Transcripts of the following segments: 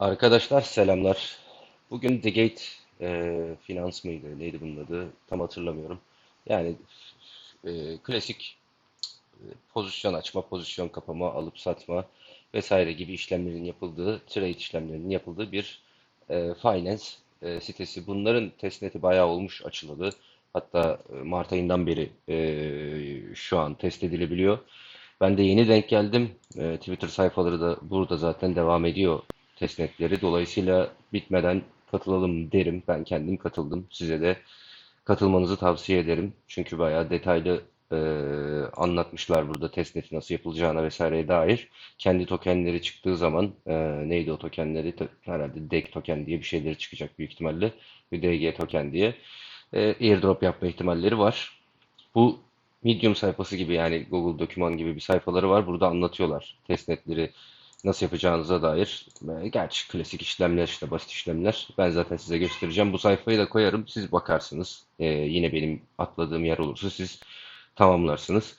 Arkadaşlar selamlar. Bugün The Gate e, Finans mıydı? Neydi bunun adı? Tam hatırlamıyorum. Yani e, klasik e, pozisyon açma, pozisyon kapama, alıp satma vesaire gibi işlemlerin yapıldığı, trade işlemlerinin yapıldığı bir e, finance e, sitesi. Bunların testneti bayağı olmuş açılalı. Hatta e, Mart ayından beri e, şu an test edilebiliyor. Ben de yeni denk geldim. E, Twitter sayfaları da burada zaten devam ediyor testnetleri. Dolayısıyla bitmeden katılalım derim. Ben kendim katıldım. Size de katılmanızı tavsiye ederim. Çünkü bayağı detaylı e, anlatmışlar burada testneti nasıl yapılacağına vesaireye dair. Kendi tokenleri çıktığı zaman e, neydi o tokenleri? Herhalde DEG token diye bir şeyleri çıkacak büyük ihtimalle. Bir DG token diye. E, airdrop yapma ihtimalleri var. Bu Medium sayfası gibi yani Google Doküman gibi bir sayfaları var. Burada anlatıyorlar testnetleri nasıl yapacağınıza dair. E, Gerçi klasik işlemler işte basit işlemler. Ben zaten size göstereceğim. Bu sayfayı da koyarım. Siz bakarsınız. E, yine benim atladığım yer olursa siz tamamlarsınız.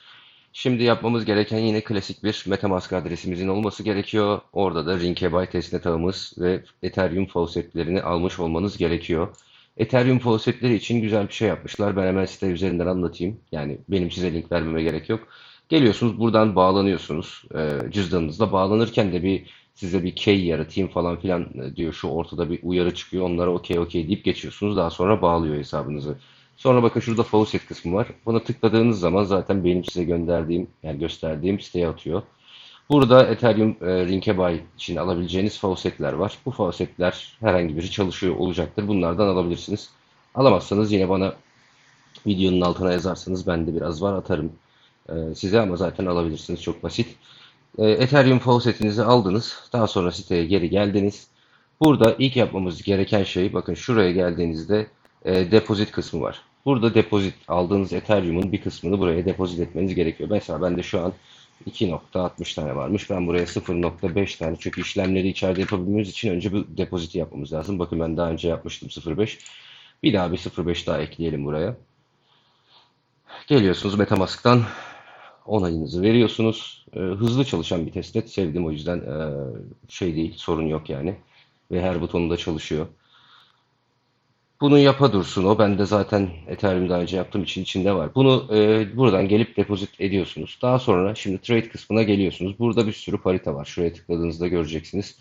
Şimdi yapmamız gereken yine klasik bir MetaMask adresimizin olması gerekiyor. Orada da Rinkeby testnet ağımız ve Ethereum faucetlerini almış olmanız gerekiyor. Ethereum faucetleri için güzel bir şey yapmışlar. Ben hemen site üzerinden anlatayım. Yani benim size link vermeme gerek yok. Geliyorsunuz buradan bağlanıyorsunuz. Ee, cüzdanınızla bağlanırken de bir size bir key yaratayım falan filan e, diyor. Şu ortada bir uyarı çıkıyor. Onlara okey okey deyip geçiyorsunuz. Daha sonra bağlıyor hesabınızı. Sonra bakın şurada faucet kısmı var. Buna tıkladığınız zaman zaten benim size gönderdiğim yani gösterdiğim siteye atıyor. Burada Ethereum e, Rinkeby için alabileceğiniz faucetler var. Bu faucetler herhangi biri çalışıyor olacaktır. Bunlardan alabilirsiniz. Alamazsanız yine bana videonun altına yazarsanız ben de biraz var atarım e, size ama zaten alabilirsiniz. Çok basit. E, Ethereum faucetinizi aldınız. Daha sonra siteye geri geldiniz. Burada ilk yapmamız gereken şey bakın şuraya geldiğinizde e, depozit kısmı var. Burada depozit aldığınız Ethereum'un bir kısmını buraya depozit etmeniz gerekiyor. Mesela bende şu an 2.60 tane varmış. Ben buraya 0.5 tane çünkü işlemleri içeride yapabilmemiz için önce bu depoziti yapmamız lazım. Bakın ben daha önce yapmıştım 0.5. Bir daha bir 0.5 daha ekleyelim buraya. Geliyorsunuz MetaMask'tan onayınızı veriyorsunuz. Ee, hızlı çalışan bir testnet sevdim o yüzden ee, şey değil sorun yok yani. Ve her butonunda çalışıyor. Bunu yapa dursun o. Ben de zaten Ethereum daha önce yaptığım için içinde var. Bunu e, buradan gelip depozit ediyorsunuz. Daha sonra şimdi trade kısmına geliyorsunuz. Burada bir sürü parite var. Şuraya tıkladığınızda göreceksiniz.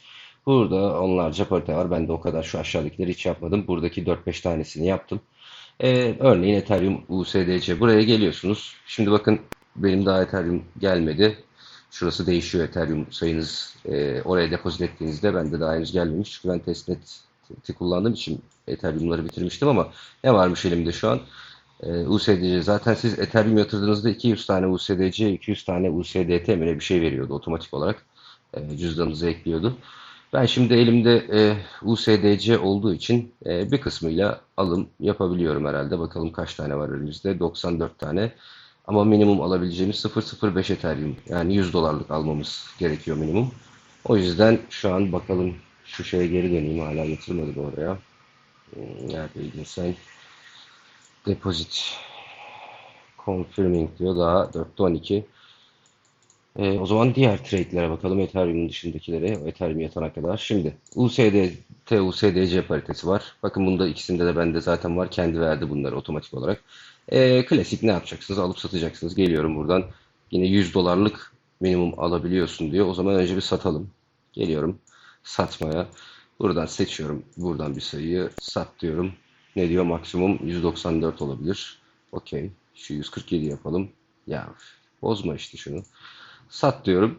Burada onlarca parite var. Ben de o kadar şu aşağıdakileri hiç yapmadım. Buradaki 4-5 tanesini yaptım. E, örneğin Ethereum USDC. Buraya geliyorsunuz. Şimdi bakın benim daha Ethereum gelmedi. Şurası değişiyor Ethereum sayınız. E, oraya depozit ettiğinizde bende daha henüz gelmemiş. Çünkü ben testnet'i kullandığım için Ethereum'ları bitirmiştim ama ne varmış elimde şu an? E, USDC. Zaten siz Ethereum yatırdığınızda 200 tane USDC, 200 tane USDT mi bir şey veriyordu otomatik olarak. E, cüzdanınıza ekliyordu. Ben şimdi elimde e, USDC olduğu için e, bir kısmıyla alım yapabiliyorum herhalde. Bakalım kaç tane var elimizde? 94 tane. Ama minimum alabileceğimiz 0.05 Ethereum. Yani 100 dolarlık almamız gerekiyor minimum. O yüzden şu an bakalım şu şeye geri döneyim. Hala yatırmadı bu oraya. Hmm, Neredeydin sen? Deposit. Confirming diyor daha 4'te 12. Ee, o zaman diğer trade'lere bakalım. Ethereum'un dışındakilere. Ethereum yatana kadar. Şimdi USDT, USDC paritesi var. Bakın bunda ikisinde de bende zaten var. Kendi verdi bunları otomatik olarak. Ee, klasik ne yapacaksınız? Alıp satacaksınız. Geliyorum buradan. Yine 100 dolarlık minimum alabiliyorsun diyor. O zaman önce bir satalım. Geliyorum satmaya. Buradan seçiyorum. Buradan bir sayıyı sat diyorum. Ne diyor? Maksimum 194 olabilir. Okey. Şu 147 yapalım. Ya bozma işte şunu. Sat diyorum.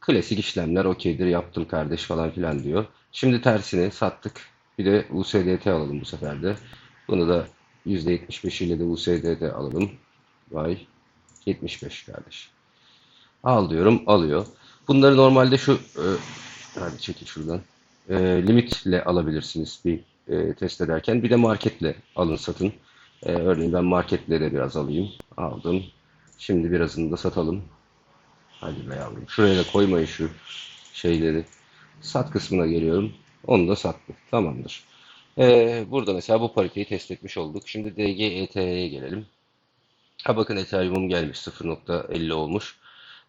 Klasik işlemler okeydir yaptım kardeş falan filan diyor. Şimdi tersini sattık. Bir de USDT alalım bu sefer de. Bunu da %75 ile de USDT alalım. Vay 75 kardeş. Al diyorum alıyor. Bunları normalde şu e, hadi çekil şuradan. E, limitle alabilirsiniz bir e, test ederken. Bir de marketle alın satın. Örneğin ben marketle de biraz alayım. Aldım. Şimdi birazını da satalım. Hadi be yavrum. Şuraya da koymayın şu şeyleri. Sat kısmına geliyorum. Onu da sattık. Tamamdır. Ee, burada mesela bu pariteyi test etmiş olduk. Şimdi DGET'ye gelelim. Ha bakın Ethereum gelmiş. 0.50 olmuş.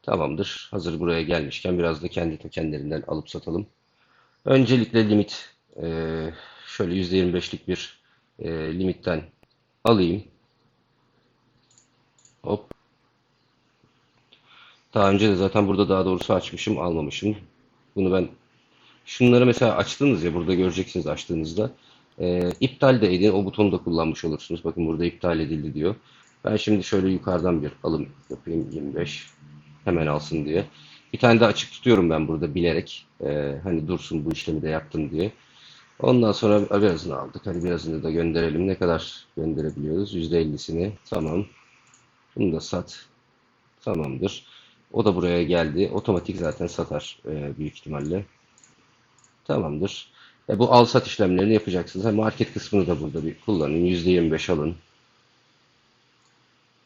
Tamamdır. Hazır buraya gelmişken biraz da kendi tokenlerinden alıp satalım. Öncelikle limit e, şöyle %25'lik bir e, limitten alayım. Hop. Daha önce de zaten burada daha doğrusu açmışım, almamışım. Bunu ben şunları mesela açtınız ya burada göreceksiniz açtığınızda. E, iptal de edin. O butonu da kullanmış olursunuz. Bakın burada iptal edildi diyor. Ben şimdi şöyle yukarıdan bir alım yapayım 25 hemen alsın diye. Bir tane de açık tutuyorum ben burada bilerek. E, hani dursun bu işlemi de yaptım diye. Ondan sonra birazını aldık. Hadi birazını da gönderelim. Ne kadar gönderebiliyoruz? %50'sini. Tamam. Bunu da sat. Tamamdır. O da buraya geldi. Otomatik zaten satar e, büyük ihtimalle. Tamamdır. E, bu al sat işlemlerini yapacaksınız. Ha, market kısmını da burada bir kullanın. %25 alın.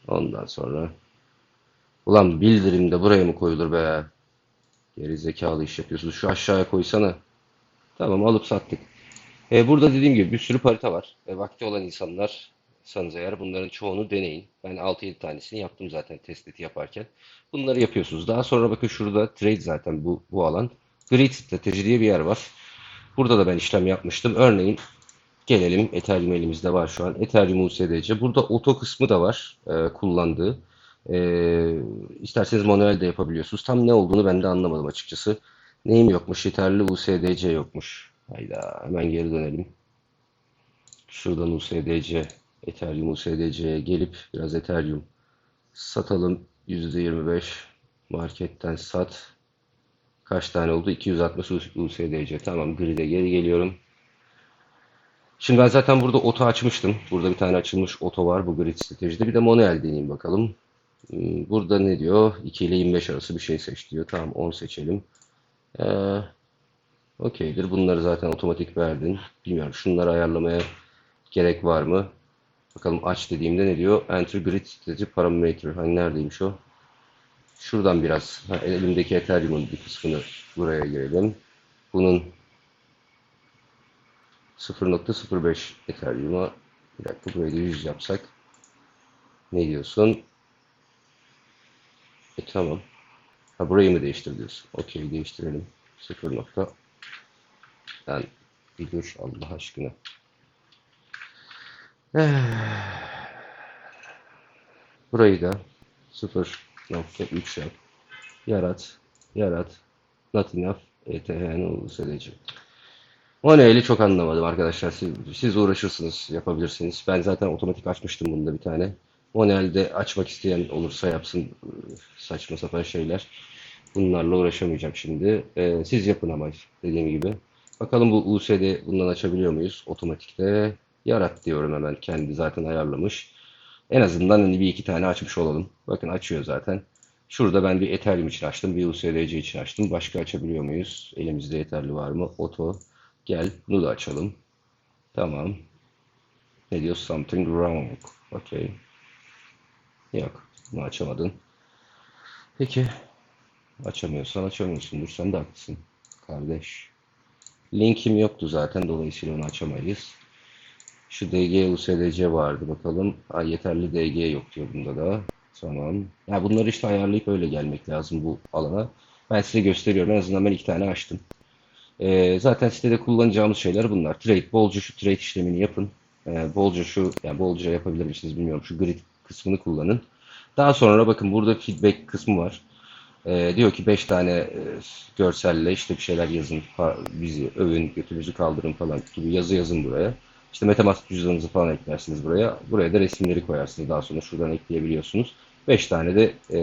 Ondan sonra ulan bildirim de buraya mı koyulur be? Geri zekalı iş yapıyorsunuz. Şu aşağıya koysana. Tamam alıp sattık. E, burada dediğim gibi bir sürü parita var. E, vakti olan insanlar sanız eğer bunların çoğunu deneyin. Ben 6-7 tanesini yaptım zaten tespiti yaparken. Bunları yapıyorsunuz. Daha sonra bakın şurada trade zaten bu, bu alan. Grid strateji diye bir yer var. Burada da ben işlem yapmıştım. Örneğin gelelim Ethereum elimizde var şu an. Ethereum USDC. Burada oto kısmı da var e, kullandığı. E, isterseniz manuel de yapabiliyorsunuz. Tam ne olduğunu ben de anlamadım açıkçası. Neyim yokmuş? Yeterli USDC yokmuş. Hayda hemen geri dönelim. Şuradan USDC, Ethereum USDC'ye gelip biraz Ethereum satalım. %25 marketten sat. Kaç tane oldu? 260 USDC. Tamam grid'e geri geliyorum. Şimdi ben zaten burada oto açmıştım. Burada bir tane açılmış oto var bu grid stratejide. Bir de manuel deneyeyim bakalım. Hmm, Burada ne diyor? 2 ile 25 arası bir şey seç diyor. Tamam 10 seçelim. Ee, okeydir. Bunları zaten otomatik verdin. Bilmiyorum şunları ayarlamaya gerek var mı? Bakalım aç dediğimde ne diyor? Enter grid strategy parameter. Hani neredeymiş o? Şuradan biraz ha, elimdeki Ethereum'un bir kısmını buraya girelim. Bunun 0.05 Ethereum'a bir dakika burayı da 100 yapsak ne diyorsun? E tamam. Ha burayı mı değiştir diyorsun? Okey değiştirelim. 0 nokta. Yani bir dur Allah aşkına. Burayı da 0.3 yap. Yarat. Yarat. Not enough. ETH'nin USDC. O neyle çok anlamadım arkadaşlar. Siz, siz uğraşırsınız, yapabilirsiniz. Ben zaten otomatik açmıştım bunda bir tane. Manuelde açmak isteyen olursa yapsın saçma sapan şeyler. Bunlarla uğraşamayacağım şimdi. Ee, siz yapın ama dediğim gibi. Bakalım bu USD bundan açabiliyor muyuz? Otomatikte yarat diyorum hemen. Kendi zaten ayarlamış. En azından hani bir iki tane açmış olalım. Bakın açıyor zaten. Şurada ben bir Ethereum için açtım. Bir USDC için açtım. Başka açabiliyor muyuz? Elimizde yeterli var mı? Oto. Gel. Bunu da açalım. Tamam. Ne diyor? Something wrong. Okay. Yok. Bunu açamadın. Peki. Açamıyorsan açamıyorsundur. Sen de haklısın. Kardeş. Linkim yoktu zaten. Dolayısıyla onu açamayız. Şu DG USDC vardı bakalım. Ay yeterli DG yok diyor bunda da. Tamam. Ya bunları işte ayarlayıp öyle gelmek lazım bu alana. Ben size gösteriyorum. En azından ben iki tane açtım. Ee, zaten sitede kullanacağımız şeyler bunlar. Trade, bolca şu trade işlemini yapın. Ee, bolca şu, yani bolca yapabilir misiniz bilmiyorum. Şu grid kısmını kullanın. Daha sonra bakın burada feedback kısmı var. Ee, diyor ki 5 tane e, görselle işte bir şeyler yazın, bizi övün, götümüzü kaldırın falan gibi yazı yazın buraya. İşte MetaMask cüzdanınızı falan eklersiniz buraya. Buraya da resimleri koyarsınız. Daha sonra şuradan ekleyebiliyorsunuz. 5 tane de e,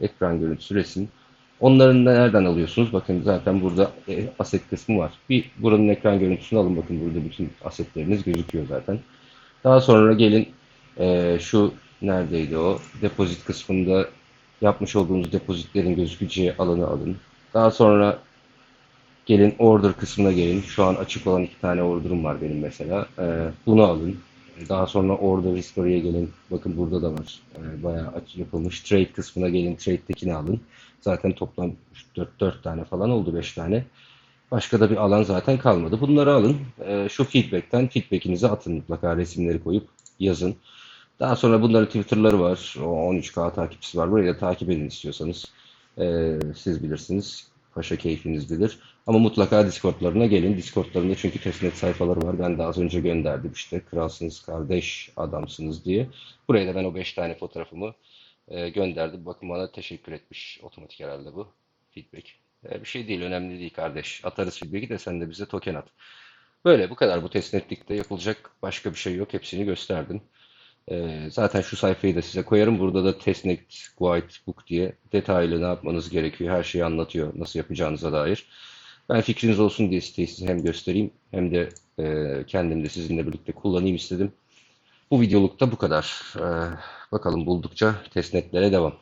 ekran görüntüsü resim. Onların da nereden alıyorsunuz? Bakın zaten burada e, aset kısmı var. Bir buranın ekran görüntüsünü alın. Bakın burada bütün asetleriniz gözüküyor zaten. Daha sonra gelin e, şu neredeydi o? Depozit kısmında yapmış olduğunuz depozitlerin gözükeceği alanı alın. Daha sonra gelin order kısmına gelin. Şu an açık olan iki tane order'ım var benim mesela. E, bunu alın. Daha sonra order history'e gelin. Bakın burada da var. E, bayağı aç yapılmış. Trade kısmına gelin. Trade'dekini alın. Zaten toplam 4, 4 tane falan oldu 5 tane. Başka da bir alan zaten kalmadı. Bunları alın. E, şu feedback'ten feedback'inizi atın mutlaka resimleri koyup yazın. Daha sonra bunların Twitter'ları var. O 13K takipçisi var. Burayı da takip edin istiyorsanız. E, siz bilirsiniz. Paşa keyfiniz. Ama mutlaka Discord'larına gelin. Discord'larında çünkü testnet sayfaları var. Ben de az önce gönderdim işte. Kralsınız, kardeş, adamsınız diye. Buraya da ben o 5 tane fotoğrafımı e, gönderdim. Bakın bana teşekkür etmiş. Otomatik herhalde bu feedback. E, bir şey değil, önemli değil kardeş. Atarız feedback'i de sen de bize token at. Böyle bu kadar. Bu testnetlikte yapılacak başka bir şey yok. Hepsini gösterdim. Ee, zaten şu sayfayı da size koyarım. Burada da Testnet White Book diye detaylı ne yapmanız gerekiyor. Her şeyi anlatıyor. Nasıl yapacağınıza dair. Ben fikriniz olsun diye siteyi size hem göstereyim hem de e, kendim de sizinle birlikte kullanayım istedim. Bu videolukta bu kadar. Ee, bakalım buldukça testnetlere devam.